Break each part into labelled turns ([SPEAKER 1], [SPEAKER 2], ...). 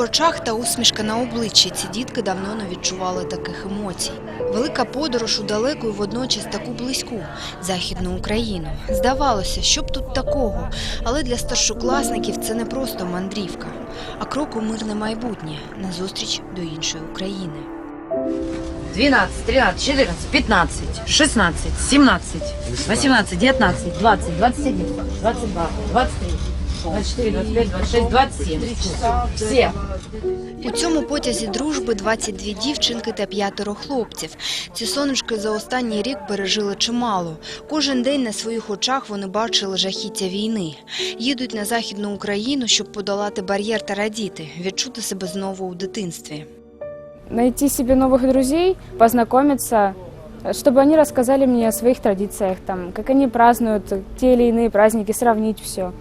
[SPEAKER 1] Очах та усмішка на обличчі. Ці дітки давно не відчували таких емоцій. Велика подорож у далеку і водночас таку близьку західну Україну. Здавалося, що б тут такого, але для старшокласників це не просто мандрівка, а крок у мирне майбутнє назустріч до іншої України.
[SPEAKER 2] 12, 13, 14, 15, 16, 17, 18, 19, 20, 21, 22, 23, 24, 25, 26, 27. Все.
[SPEAKER 1] У цьому потязі дружби 22 дівчинки та п'ятеро хлопців. Ці сонечки за останній рік пережили чимало. Кожен день на своїх очах вони бачили жахіття війни. Їдуть на західну Україну, щоб подолати бар'єр та радіти, відчути себе знову у дитинстві.
[SPEAKER 3] найти себе новых друзей, познакомиться, чтобы они рассказали мне о своих традициях, там, как они празднуют те или иные праздники, сравнить все.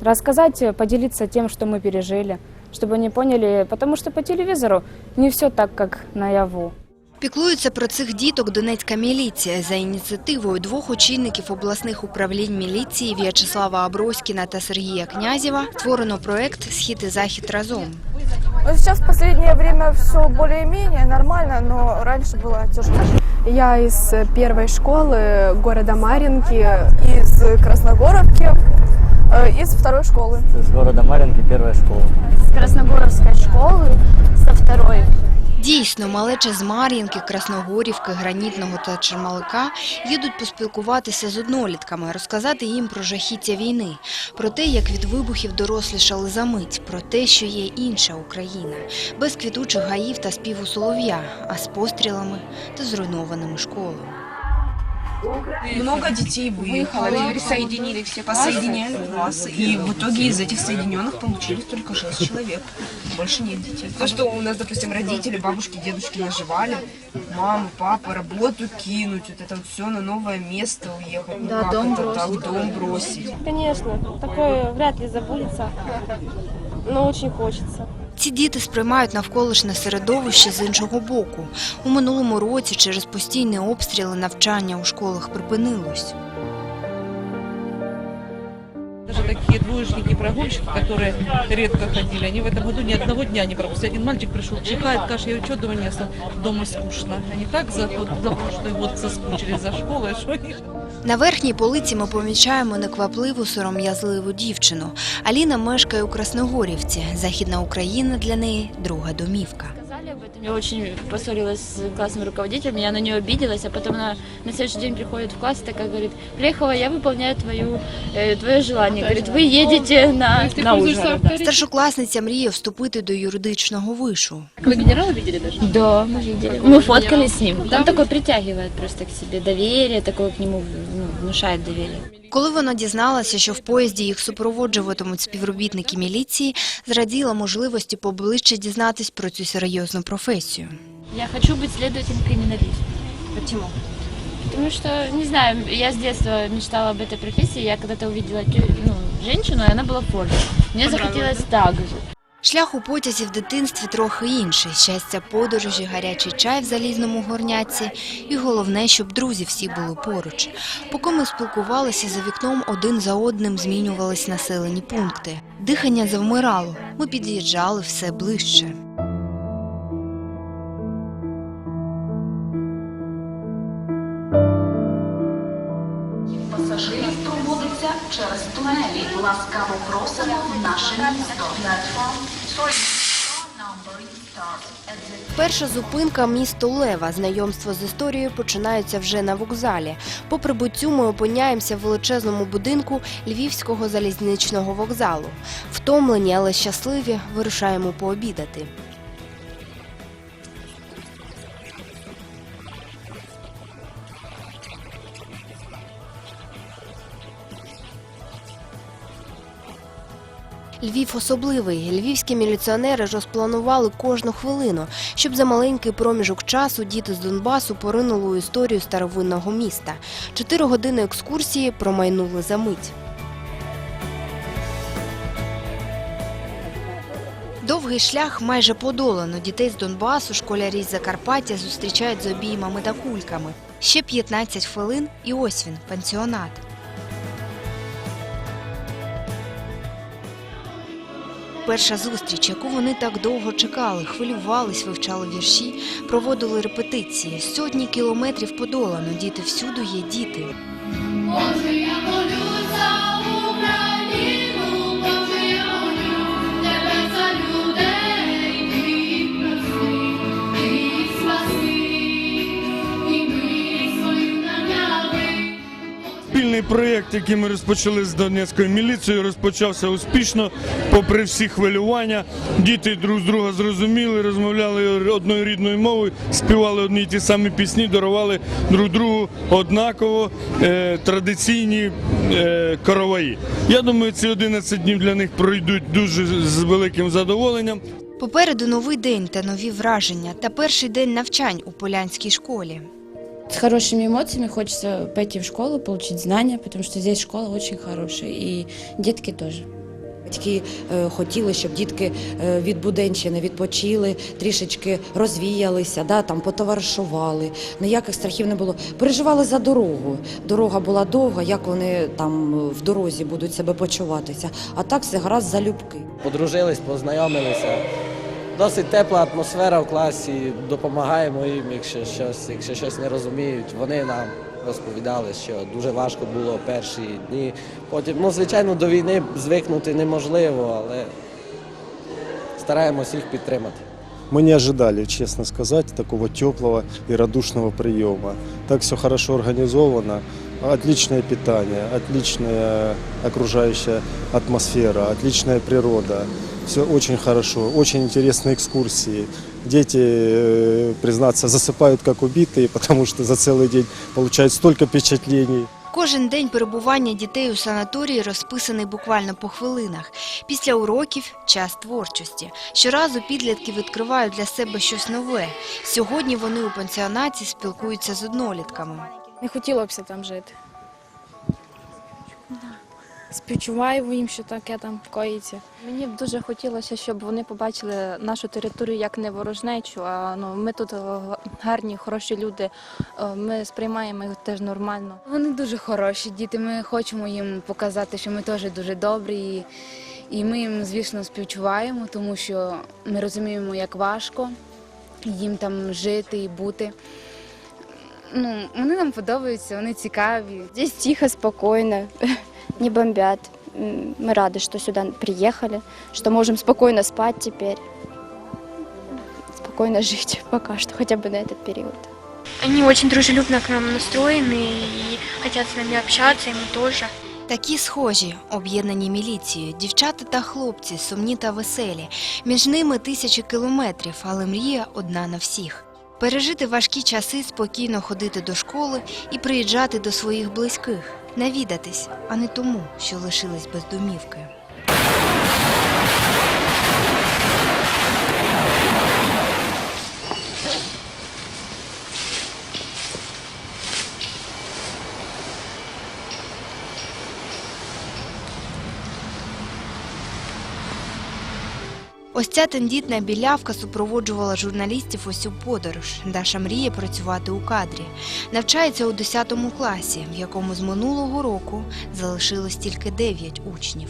[SPEAKER 3] Рассказать, э, поделиться тем, что мы пережили, чтобы они поняли, потому что по телевизору не все так, как наяву.
[SPEAKER 1] Піклується про цих діток Донецька міліція за ініціативою двох очільників обласних управлінь міліції В'ячеслава Аброськіна та Сергія Князєва створено проект Схід і захід разом.
[SPEAKER 4] Ну, Сейчас в последнее время все более-менее нормально, но раньше было тяжело.
[SPEAKER 5] Я из первой школы города Маринки, из Красногоровки, э, из второй школы.
[SPEAKER 6] Из города Маринки, первая школа.
[SPEAKER 7] с Красногоровской школы со второй.
[SPEAKER 1] Дійсно, малеча з Мар'їнки, Красногорівки, Гранітного та Чермалика їдуть поспілкуватися з однолітками, розказати їм про жахіття війни, про те, як від вибухів дорослішали за мить, про те, що є інша Україна, без квітучих гаїв та співу солов'я, а з пострілами та зруйнованими школами.
[SPEAKER 8] Много детей выехало, теперь соединили все, посоединяли классы. И в итоге из этих соединенных получились только 6 человек. Больше нет детей. То, что у нас, допустим, родители, бабушки, дедушки наживали, маму, папа, работу кинуть, вот это вот все на новое место уехать. Ну,
[SPEAKER 7] Да,
[SPEAKER 8] как
[SPEAKER 7] дом
[SPEAKER 8] это так,
[SPEAKER 7] бросить.
[SPEAKER 8] дом бросить.
[SPEAKER 9] Конечно, такое вряд ли забудется, но очень хочется.
[SPEAKER 1] Ці діти сприймають навколишнє середовище з іншого боку. У минулому році через постійні обстріли навчання у школах припинилось.
[SPEAKER 10] Даже такие двоечники-прогульщики, которые редко ходили, они в этом году ни одного дня не пропустили. Один мальчик пришел, чихает, кашляет, что дома не осталось? Дома скучно. Они так за, тот- за прошлый год соскучились за школой, что они
[SPEAKER 1] На верхній полиці ми помічаємо неквапливу сором'язливу дівчину. Аліна мешкає у Красногорівці. Західна Україна для неї друга домівка.
[SPEAKER 7] Сказали об этом. Я очень поссорилась с классным руководителем, я на нее обиделась, а потом она на следующий день приходит в класс и такая говорит, Плехова, я выполняю твою, э, твое желание. Говорит, вы едете на, на Ужгород. Да.
[SPEAKER 1] Старшокласниця мріє вступити до юридичного вишу.
[SPEAKER 9] Вы генерала видели даже?
[SPEAKER 7] Да, мы видели. Мы фоткались с ним. Он такой притягивает просто к себе доверие, такое к нему ну, внушает доверие.
[SPEAKER 1] Коли вона дізналася, що в поїзді їх супроводжуватимуть співробітники міліції, зраділа можливості поближче дізнатись про цю серйозну професію.
[SPEAKER 7] Я хочу быть следователем-криминалистом.
[SPEAKER 8] Почему?
[SPEAKER 7] Потому что, не знаю, я с детства мечтала об этой профессии. Я когда-то увидела тю- ну, женщину, и она была в форме. Мне захотелось так же.
[SPEAKER 1] Шлях у потязі в дитинстві трохи інший. Щастя подорожі, гарячий чай в залізному горняці. І головне, щоб друзі всі були поруч. Поки ми спілкувалися за вікном, один за одним змінювались населені пункти. Дихання завмирало. Ми під'їжджали все ближче.
[SPEAKER 11] Через тунелі. Ласкаво просимо в наше місто.
[SPEAKER 1] Перша зупинка місто Лева. Знайомство з історією починається вже на вокзалі. По прибуттю ми опиняємося в величезному будинку Львівського залізничного вокзалу. Втомлені, але щасливі, вирушаємо пообідати. Львів особливий. Львівські міліціонери розпланували кожну хвилину, щоб за маленький проміжок часу діти з Донбасу поринули у історію старовинного міста. Чотири години екскурсії промайнули за мить. Довгий шлях майже подолано. Дітей з Донбасу, школярі з Закарпаття зустрічають з обіймами та кульками. Ще 15 хвилин, і ось він, пансіонат. Перша зустріч, яку вони так довго чекали, хвилювались, вивчали вірші, проводили репетиції. Сотні кілометрів подолано. Діти всюди є діти.
[SPEAKER 12] Боже, я молю
[SPEAKER 13] Спільний проєкт, який ми розпочали з Донецькою міліцією, розпочався успішно, попри всі хвилювання. Діти друг з друга зрозуміли, розмовляли одною рідною мовою, співали одні й ті самі пісні, дарували друг другу однаково е, традиційні е, короваї. Я думаю, ці 11 днів для них пройдуть дуже з великим задоволенням.
[SPEAKER 1] Попереду новий день та нові враження, та перший день навчань у полянській школі.
[SPEAKER 14] С хорошими эмоциями хочется пойти в школу, получить знания, потому что здесь школа очень хорошая, и детки тоже.
[SPEAKER 2] Батьки е, хотіли, щоб дітки е, від Буденщини відпочили, трішечки розвіялися, да, там потоваришували. Ніяких страхів не було. Переживали за дорогу. Дорога була довга, як вони там е, в дорозі будуть себе почуватися. А так все гаразд залюбки.
[SPEAKER 6] Подружились, познайомилися. Досить тепла атмосфера в класі, допомагаємо їм, якщо щось, якщо щось не розуміють. Вони нам розповідали, що дуже важко було перші дні. Потім, ну, звичайно, до війни звикнути неможливо, але стараємось їх підтримати.
[SPEAKER 15] Мы не ожидали, честно сказать, такого теплого и радушного приема. Так все хорошо организовано, отличное питание, отличная окружающая атмосфера, отличная природа. Все очень хорошо, очень интересные экскурсии. Дети, э, признаться, засыпают как убитые, потому что за целый день получают столько впечатлений.
[SPEAKER 1] Кожен день перебування дітей у санаторії розписаний буквально по хвилинах. Після уроків час творчості. Щоразу підлітки відкривають для себе щось нове. Сьогодні вони у пансіонаті спілкуються з однолітками.
[SPEAKER 3] Не хотілося б там жити. Співчуваю їм, що таке там коїться.
[SPEAKER 9] Мені б дуже хотілося, щоб вони побачили нашу територію як не ворожнечу. А ну ми тут е, гарні, хороші люди. е, Ми сприймаємо їх теж нормально.
[SPEAKER 14] Вони дуже хороші діти. Ми хочемо їм показати, що ми теж дуже добрі. І, і ми їм, звісно, співчуваємо, тому що ми розуміємо, як важко їм там жити і бути. Ну, вони нам подобаються, вони цікаві.
[SPEAKER 9] Здесь тихо, спокойно, не бомбят. М, Мы рады, что сюда приехали, что можем спокойно спать теперь. Спокойно жить пока что, хотя бы на этот период.
[SPEAKER 12] Они очень дружелюбно к нам настроены и хотят с нами общаться, и мы тоже.
[SPEAKER 1] Такі схожі, об'єднані міліцією, дівчата та хлопці, сумні та веселі. Між ними тисячі кілометрів, але мрія одна на всіх. Пережити важкі часи, спокійно ходити до школи і приїжджати до своїх близьких, навідатись, а не тому, що лишились без домівки. Ось ця тендітна білявка супроводжувала журналістів усю подорож. Даша мріє працювати у кадрі. Навчається у 10 класі, в якому з минулого року залишилось тільки 9 учнів.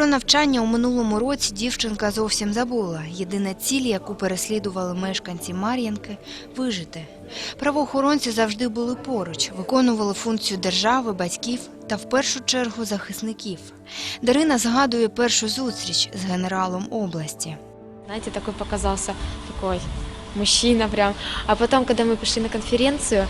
[SPEAKER 1] Про навчання у минулому році дівчинка зовсім забула. Єдина ціль, яку переслідували мешканці Мар'янки вижити. Правоохоронці завжди були поруч, виконували функцію держави, батьків та в першу чергу захисників. Дарина згадує першу зустріч з генералом області.
[SPEAKER 9] Знаете, такой показался такой мужчина прям. А потом, когда мы пришли на конференцию,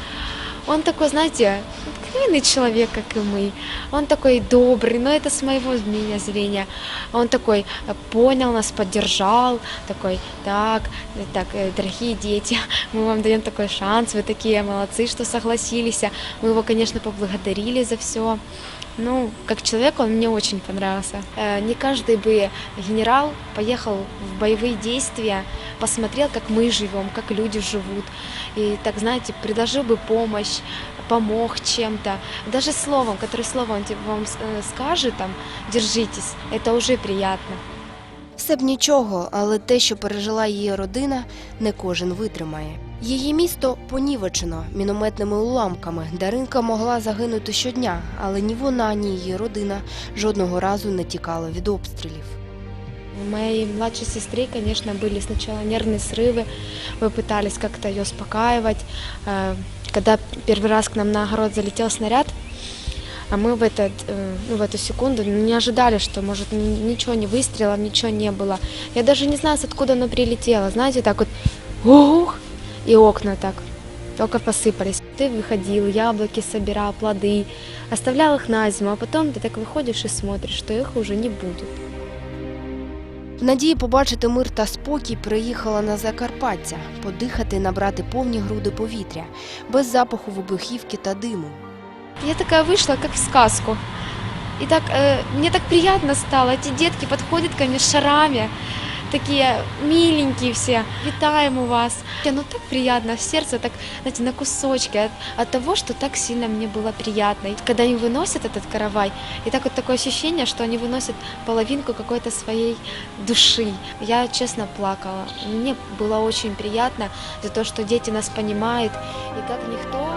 [SPEAKER 9] он такой, знаете, обыкновенный человек, как и мы. Он такой добрый, но это с моего мнения зрения. Он такой э, понял нас, поддержал, такой, так, э, так, э, дорогие дети, мы вам даем такой шанс, вы такие молодцы, что согласились. Мы его, конечно, поблагодарили за все. Ну, как человек он мне очень понравился. Э, Не каждый бы генерал поехал в боевые действия, посмотрел, как мы живем, как люди живут. И так, знаете, предложил бы помощь, помог чем-то. Даже словом, которое слово он тебе- вам э, скажет, там, держитесь, это уже приятно.
[SPEAKER 1] Все б нічого, але те, що пережила її родина, не кожен витримає. Її місто понівечено мінометними уламками. Даринка могла загинути щодня, але ні вона, ні її родина жодного разу не тікала від обстрілів.
[SPEAKER 9] У моей младшей сестры, конечно, были сначала нервные срывы. Мы пытались как-то ее успокаивать. Э, Когда первый раз к нам на огород залетел снаряд, а мы в, этот, э, ну, в эту секунду не ожидали, что может ни- ничего не выстрелов, ничего не было. Я даже не знаю, с откуда оно прилетело. Знаете, так вот ух, и окна так только посыпались. Ты выходил, яблоки собирал, плоды, оставлял их на зиму, а потом ты так выходишь и смотришь, что их уже не будет.
[SPEAKER 1] В надії побачити мир та спокій приїхала на Закарпаття, подихати, набрати повні груди повітря, без запаху вибухівки та диму.
[SPEAKER 9] Я такая вышла, как в сказку. И так, э, мне так приятно стало. Эти детки подходят ко мне с шарами, такие миленькие все. Витаем у вас. Ну так приятно, сердце так, знаете, на кусочки от, от того, что так сильно мне было приятно. И когда они выносят этот каравай, и так вот такое ощущение, что они выносят половинку какой-то своей души. Я честно плакала. Мне было очень приятно за то, что дети нас понимают. И как никто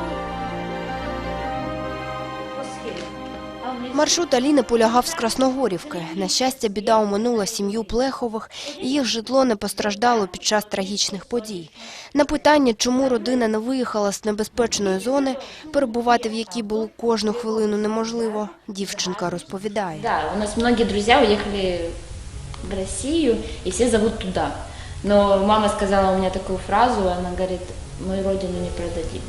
[SPEAKER 1] Маршрут Аліни полягав з Красногорівки. На щастя, біда оминула сім'ю Плехових, і їх житло не постраждало під час трагічних подій. На питання, чому родина не виїхала з небезпечної зони, перебувати в якій було кожну хвилину неможливо, дівчинка розповідає.
[SPEAKER 7] Да, у нас многие друзья уехали в Россию, и все зовут туда. Но мама сказала у меня такую фразу, она говорит, мы родину не продадим.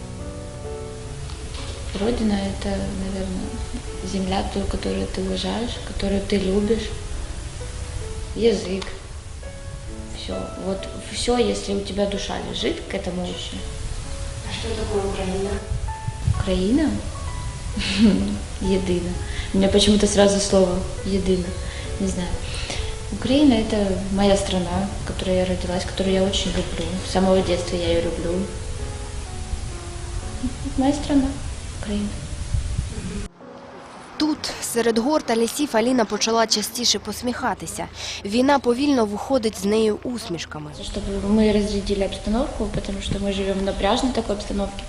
[SPEAKER 7] Родина – это, наверное, земля, ту, которую ты уважаешь, которую ты любишь, язык. Все. Вот все, если у тебя душа лежит к этому очень.
[SPEAKER 1] А що таке Україна?
[SPEAKER 7] Украина? Едина. У меня почему-то сразу слово едина. Не знаю. Украина это моя страна, в которой я родилась, которую я очень люблю. С самого детства я ее люблю. Моя страна, Украина.
[SPEAKER 1] Тут, серед гор та лісів, Аліна почала частіше посміхатися. Війна повільно виходить з нею усмішками.
[SPEAKER 7] Чтобы мы разрядили обстановку, потому что мы живем в напряжной такой обстановке.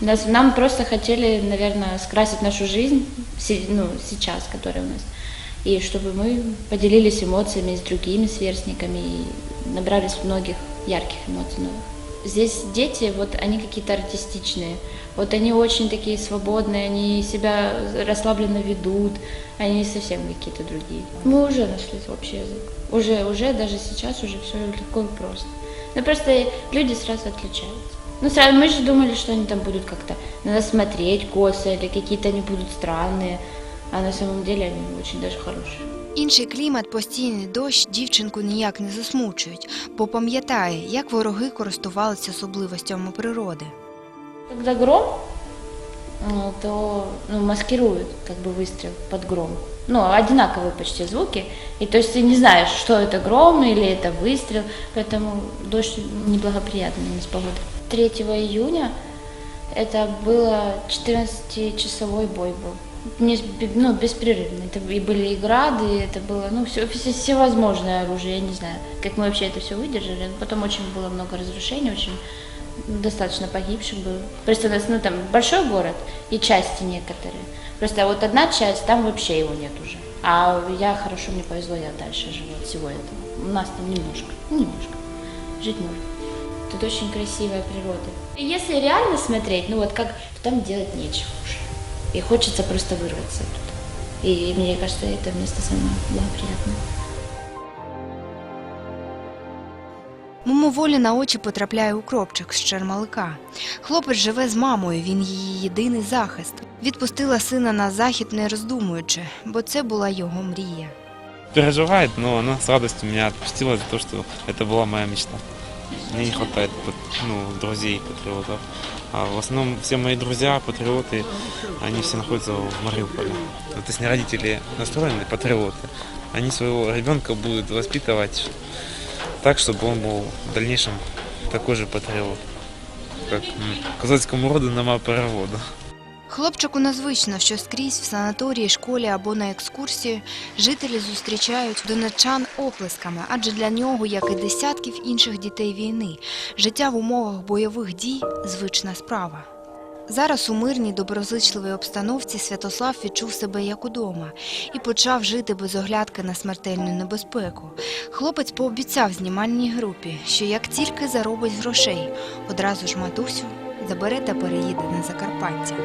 [SPEAKER 7] Нас, нам просто хотели, наверное, скрасить нашу жизнь, се- ну, сейчас, которая у нас. И чтобы мы поделились эмоциями с другими сверстниками и набрались многих ярких эмоций новых. Здесь дети, вот они какие-то артистичные, вот они очень такие свободные, они себя расслабленно ведут, они совсем какие-то другие. Мы уже нашли общий язык. Уже, уже, даже сейчас уже все легко и просто. Ну просто люди сразу отличаются. Ну сразу мы же думали, что они там будут как-то на нас смотреть косо или какие-то они будут странные, а на самом деле они очень даже хорошие.
[SPEAKER 1] Інший клімат, постійний дощ дівчинку ніяк не засмучують, бо пам'ятає, як вороги користувалися особливостями природи.
[SPEAKER 7] Когда гром, ну, то ну, маскируют как бы выстрел под гром. Ну, одинаковые почти звуки. И то есть ты не знаешь, что это гром или это выстрел, поэтому дождь неблагоприятный у нас погода. 3 июня это было 14-часовой бой был. Не, ну, беспрерывно. Это и были и грады, и это было, ну, все, все, всевозможное оружие, я не знаю, как мы вообще это все выдержали. Потом очень было много разрушений, очень достаточно погибших было. Просто у нас, ну, там большой город и части некоторые. Просто вот одна часть, там вообще его нет уже. А я хорошо, мне повезло, я дальше живу от всего этого. У нас там немножко, немножко. Жить можно. Тут очень красивая природа. Если реально смотреть, ну вот как там делать нечего уже. И хочется просто вырваться оттуда. И мне кажется, это место самое благоприятное.
[SPEAKER 1] Мимоволі на очі потрапляє укропчик з Чермалика. Хлопець живе з мамою, він її єдиний захист. Відпустила сина на захід, не роздумуючи, бо це була його мрія.
[SPEAKER 16] Переживает, но она с радостью меня отпустила за то, что это была моя мечта. Мне не хватает пат- ну, друзей патриотов. А в основном все мои друзья, патриоты, они все находятся в Мариуполе. Ну, то есть не родители настроены, патриоты. Они своего ребенка будут воспитывать так, чтобы он был в дальнейшем такой же патриот, как м, козацькому роду нема переводу.
[SPEAKER 1] Хлопчику незвично, що скрізь в санаторії, школі або на екскурсії жителі зустрічають донечан оплесками, адже для нього, як і десятків інших дітей війни, життя в умовах бойових дій звична справа. Зараз у мирній доброзичливій обстановці Святослав відчув себе як удома і почав жити без оглядки на смертельну небезпеку. Хлопець пообіцяв знімальній групі, що як тільки заробить грошей, одразу ж матусю забере та переїде на Закарпаття.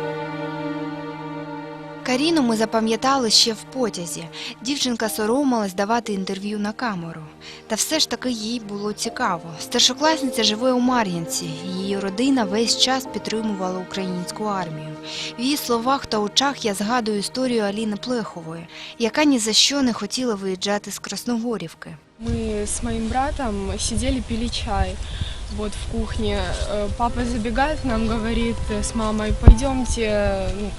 [SPEAKER 1] Каріну ми запам'ятали ще в потязі. Дівчинка соромилась давати інтерв'ю на камеру. Та все ж таки їй було цікаво. Старшокласниця живе у Мар'їнці. Її родина весь час підтримувала українську армію. В її словах та очах я згадую історію Аліни Плехової, яка ні за що не хотіла виїжджати з Красногорівки.
[SPEAKER 5] Мы с моим братом сидели, пили чай вот в кухне. Э, Папа забегает к нам, говорит э, с мамой, пойдемте ну,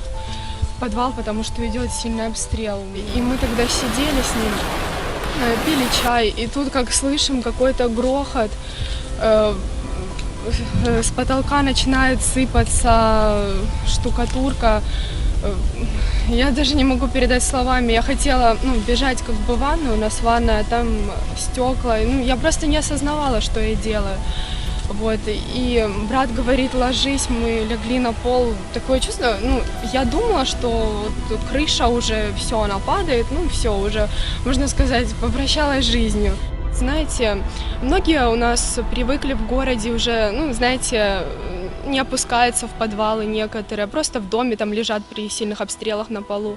[SPEAKER 5] в подвал, потому что идет сильный обстрел. И мы тогда сидели с ним, э, пили чай, и тут как слышим какой-то грохот, э, э, с потолка начинает сыпаться штукатурка. Э, Я даже не могу передать словами. Я хотела ну, бежать как бы в ванную, у нас ванная, там стекла. Ну, я просто не осознавала, что я делаю. Вот, и брат говорит, ложись, мы легли на пол. Такое чувство, ну, я думала, что вот крыша уже, все, она падает, ну, все, уже, можно сказать, попрощалась с жизнью. Знаете, многие у нас привыкли в городе уже, ну, знаете, не опускаются в подвалы некоторые, а просто в доме там лежат при сильных обстрелах на полу.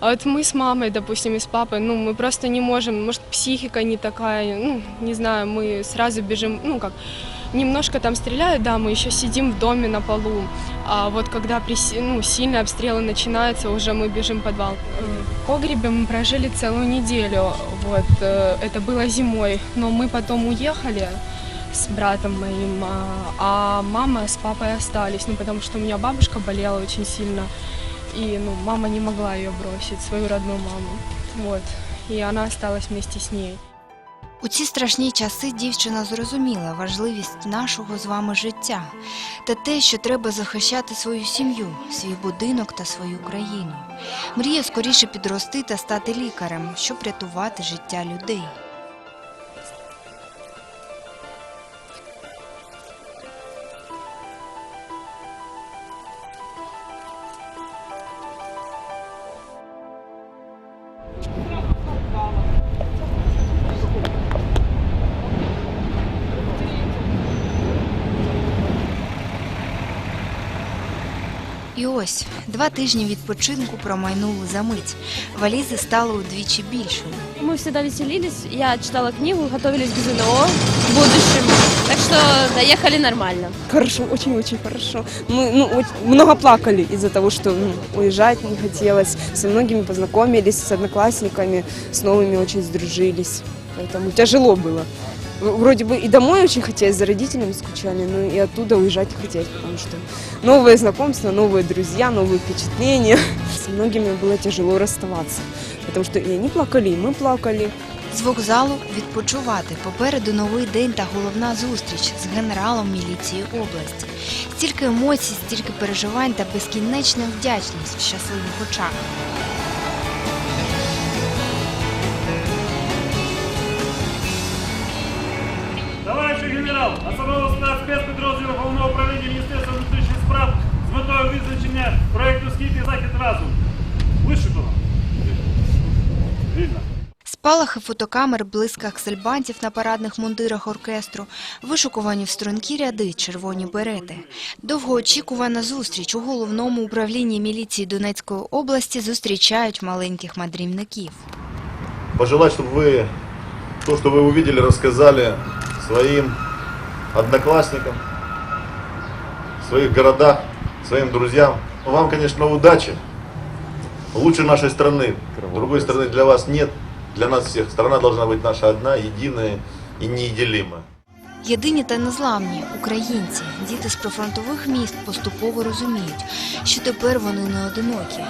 [SPEAKER 5] А вот мы с мамой, допустим, и с папой, ну, мы просто не можем, может, психика не такая, ну, не знаю, мы сразу бежим, ну, как, немножко там стреляют, да, мы еще сидим в доме на полу, а вот когда при, си- ну, сильные обстрелы начинаются, уже мы бежим в подвал. Э, В погребе мы прожили целую неделю, вот, э, это было зимой, но мы потом уехали с братом моим, а, мама с папой остались, ну, потому что у меня бабушка болела очень сильно, и, ну, мама не могла ее бросить, свою родную маму, вот, и она осталась вместе с ней.
[SPEAKER 1] У ці страшні часи дівчина зрозуміла важливість нашого з вами життя та те, що треба захищати свою сім'ю, свій будинок та свою країну. Мріє скоріше підрости та стати лікарем, щоб рятувати життя людей. ось два тижні відпочинку промайнули за мить. Валізи стали удвічі більшими.
[SPEAKER 17] Мы всегда веселились, я читала книгу, готовились к ЗНО в будущем, так что доехали нормально.
[SPEAKER 8] Хорошо, очень-очень хорошо. Мы ну, оч- много плакали из-за того, что ну, уезжать не хотелось. Со многими познакомились, с одноклассниками, с новыми очень сдружились. Поэтому тяжело было. В- Вроде бы и домой очень хотелось, за родителями скучали, но и оттуда уезжать не хотелось, потому что новые знакомства, новые друзья, новые впечатления. С многими было тяжело расставаться, потому что и они плакали, и мы плакали.
[SPEAKER 1] З вокзалу відпочивати. Попереду новий день та головна зустріч з генералом міліції області. Стільки емоцій, стільки переживань та безкінечна вдячність в щасливих очах.
[SPEAKER 18] Товариші генерал, особливо склад спецпідрозділу головного управління Міністерства внутрішніх справ з метою визначення проєкту «Схід і захід разом». Вишикано. Вільно.
[SPEAKER 1] Спалахи фотокамер, блиск аксельбантів на парадних мундирах оркестру, вишукувані в стрункі ряди червоні берети. Довгоочікувана зустріч у головному управлінні міліції Донецької області зустрічають маленьких мандрівників.
[SPEAKER 19] пожелать, чтобы вы то, что вы увидели, рассказали своим одноклассникам, в своих городах, своим друзьям. Вам, конечно, удачи. Лучше нашей страны. Другой страны для вас нет. Для нас всех. Страна должна быть наша одна, единая и неделимая.
[SPEAKER 1] Єдині та незламні українці, діти з прифронтових міст поступово розуміють, що тепер вони не одинокі.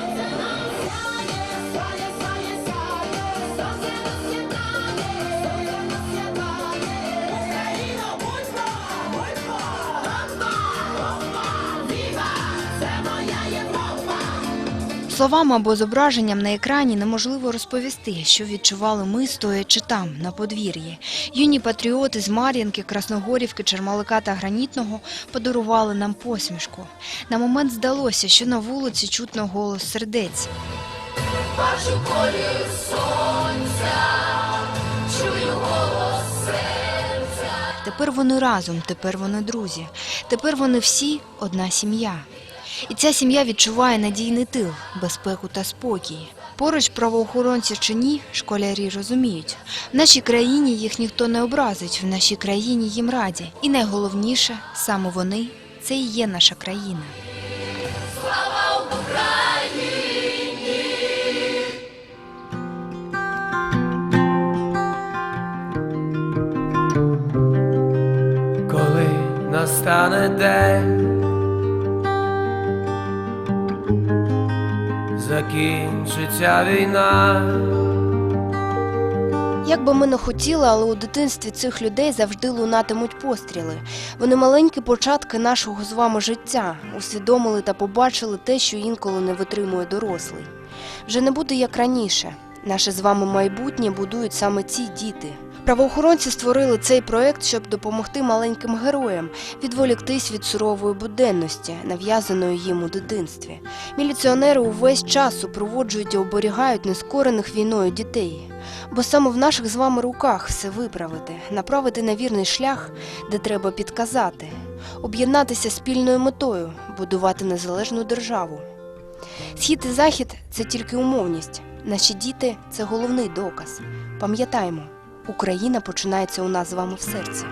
[SPEAKER 1] Словами або зображенням на екрані неможливо розповісти, що відчували ми, стоячи там, на подвір'ї. Юні патріоти з Мар'їнки, Красногорівки, Чермалика та Гранітного подарували нам посмішку. На момент здалося, що на вулиці чутно голос сердець.
[SPEAKER 11] Бачу сонця, чую голос серця.
[SPEAKER 1] Тепер вони разом, тепер вони друзі. Тепер вони всі одна сім'я. І ця сім'я відчуває надійний тил, безпеку та спокій. Поруч правоохоронці чи ні, школярі розуміють. В нашій країні їх ніхто не образить, в нашій країні їм раді. І найголовніше, саме вони це і є наша країна.
[SPEAKER 11] Слава Україні!
[SPEAKER 20] коли настане день, закінчиться війна.
[SPEAKER 21] Як би ми не хотіли, але у дитинстві цих людей завжди лунатимуть постріли. Вони маленькі початки нашого з вами життя, усвідомили та побачили те, що інколи не витримує дорослий. Вже не буде як раніше. Наше з вами майбутнє будують саме ці діти. Правоохоронці створили цей проект, щоб допомогти маленьким героям відволіктись від сурової буденності, нав'язаної їм у дитинстві. Міліціонери увесь час супроводжують і оберігають нескорених війною дітей. Бо саме в наших з вами руках все виправити, направити на вірний шлях, де треба підказати, об'єднатися спільною метою, будувати незалежну державу. Схід і захід це тільки умовність. Наші діти це головний доказ. Пам'ятаємо, Україна починається у нас з вами в серці.